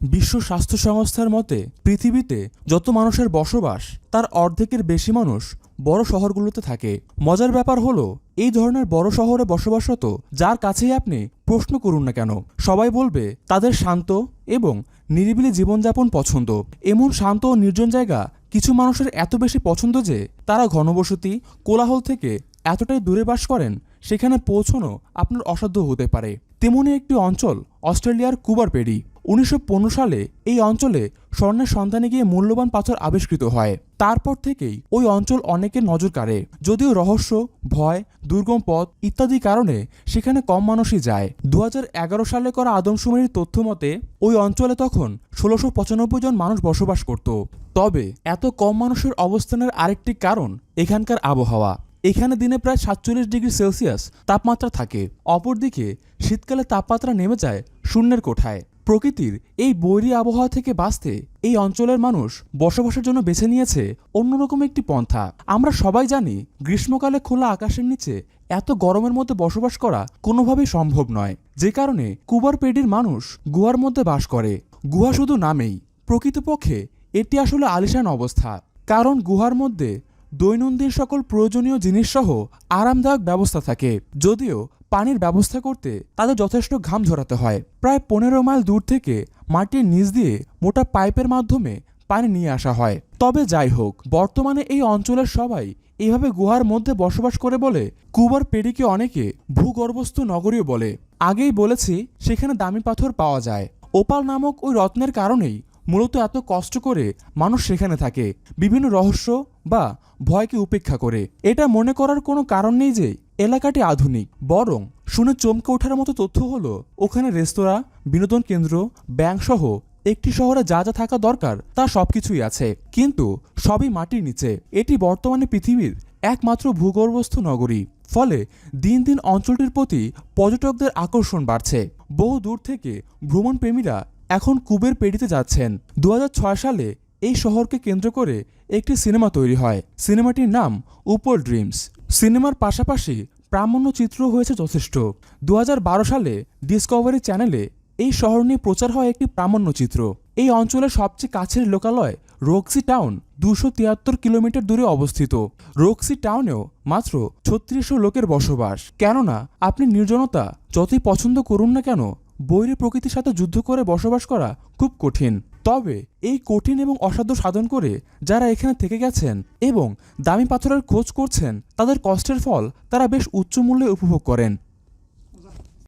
বিশ্ব স্বাস্থ্য সংস্থার মতে, পৃথিবীতে যত মানুষের বসবাস, তার অর্ধেকের বেশি মানুষ বড় শহরগুলোতে থাকে। মজার ব্যাপার হলো, এই ধরনের বড় শহরে বসবাসরত যার কাছেই আপনি প্রশ্ন করুন না কেন, সবাই বলবে, তাদের শান্ত এবং নিরিবিলি জীবনযাপন পছন্দ। এমন শান্ত ও নির্জন জায়গা কিছু মানুষের এত বেশি পছন্দ যে, তারা ঘনবসতি, কোলাহল থেকে এতটাই দূরে বাস করেন, সেখানে পৌঁছানো আপনার অসাধ্য হতে পারে। তেমনি একটি অঞ্চল, অস্ট্রেলিয়ার কুবার পেরি। উনিশশো পনেরো সালে এই অঞ্চলে স্বর্ণের সন্ধানে গিয়ে মূল্যবান পাথর আবিষ্কৃত হয়। তারপর থেকেই ওই অঞ্চল অনেকের নজর কাড়ে। যদিও রহস্য, ভয়, দুর্গম পথ ইত্যাদি কারণে সেখানে কম মানুষই যায়। দু হাজার এগারো সালে করা আদমশুমারির তথ্য মতে, ওই অঞ্চলে তখন ষোলোশো পঁচানব্বই জন মানুষ বসবাস করত। তবে এত কম মানুষের অবস্থানের আরেকটি কারণ এখানকার আবহাওয়া। এখানে দিনে প্রায় সাতচল্লিশ ডিগ্রি সেলসিয়াস তাপমাত্রা থাকে। অপরদিকে শীতকালে তাপমাত্রা নেমে যায় শূন্যের কোঠায়। প্রকৃতির এই বৈরী আবহাওয়া থেকে বাঁচতে এই অঞ্চলের মানুষ বসবাসের জন্য বেছে নিয়েছে অন্যরকম একটি পন্থা। আমরা সবাই জানি, গ্রীষ্মকালে খোলা আকাশের নিচে এত গরমের মধ্যে বসবাস করা কোনোভাবেই সম্ভব নয়। যে কারণে কুবার পেডির মানুষ গুহার মধ্যে বাস করে। গুহা শুধু নামেই। প্রকৃতপক্ষে এটি আসলে আলিশান অবস্থা। কারণ গুহার মধ্যে দৈনন্দিন সকল প্রয়োজনীয় জিনিসসহ আরামদায়ক ব্যবস্থা থাকে। যদিও পানির ব্যবস্থা করতে তাদের যথেষ্ট ঘাম ঝরাতে হয়। প্রায় পনেরো মাইল দূর থেকে মাটির নিচ দিয়ে মোটা পাইপের মাধ্যমে পানি নিয়ে আসা হয়। তবে যাই হোক, বর্তমানে এই অঞ্চলের সবাই এইভাবে গুহার মধ্যে বসবাস করে বলে কুবার পেডিকে অনেকে ভূগর্ভস্থ নগরীও বলে। আগেই বলেছি, সেখানে দামি পাথর পাওয়া যায়। ওপাল নামক ওই রত্নের কারণেই মূলত এত কষ্ট করে মানুষ সেখানে থাকে। বিভিন্ন রহস্য বা ভয়কে উপেক্ষা করে। এটা মনে করার কোনো কারণ নেই যে এলাকাটি আধুনিক। বরং শুনে চমকে ওঠার মতো তথ্য হলো, ওখানে রেস্তোরাঁ, বিনোদন কেন্দ্র, ব্যাংক সহ একটি শহরে যা যা থাকা দরকার তা সবকিছুই আছে। কিন্তু সবই মাটির নিচে। এটি বর্তমানে পৃথিবীর একমাত্র ভূগর্ভস্থ নগরী। ফলে দিন দিন অঞ্চলটির প্রতি পর্যটকদের আকর্ষণ বাড়ছে। বহু দূর থেকে ভ্রমণপ্রেমীরা এখন কুবের পেডিতে যাচ্ছেন। দু হাজার ছয় সালে এই শহরকে কেন্দ্র করে একটি সিনেমা তৈরি হয়। সিনেমাটির নাম উপর ড্রিমস। সিনেমার পাশাপাশি প্রামাণ্য চিত্র হয়েছে যথেষ্ট। দু হাজার বারো সালে ডিসকভারি চ্যানেলে এই শহর নিয়ে প্রচার হয় একটি প্রামাণ্য চিত্র। এই অঞ্চলের সবচেয়ে কাছের লোকালয় রোকসি টাউন দুশো তিয়াত্তর কিলোমিটার দূরে অবস্থিত। রোকসি টাউনেও মাত্র ছত্রিশশো লোকের বসবাস। কেননা, আপনি নির্জনতা যতই পছন্দ করুন না কেন, বৈরী প্রকৃতির সাথে যুদ্ধ করে বসবাস করা খুব কঠিন। তবে এই কঠিন এবং অসাধ্য সাধন করে যারা এখানে থেকে গেছেন এবং দামি পাথরের খোঁজ করছেন, তাদের কষ্টের ফল তারা বেশ উচ্চ মূল্যে উপভোগ করেন।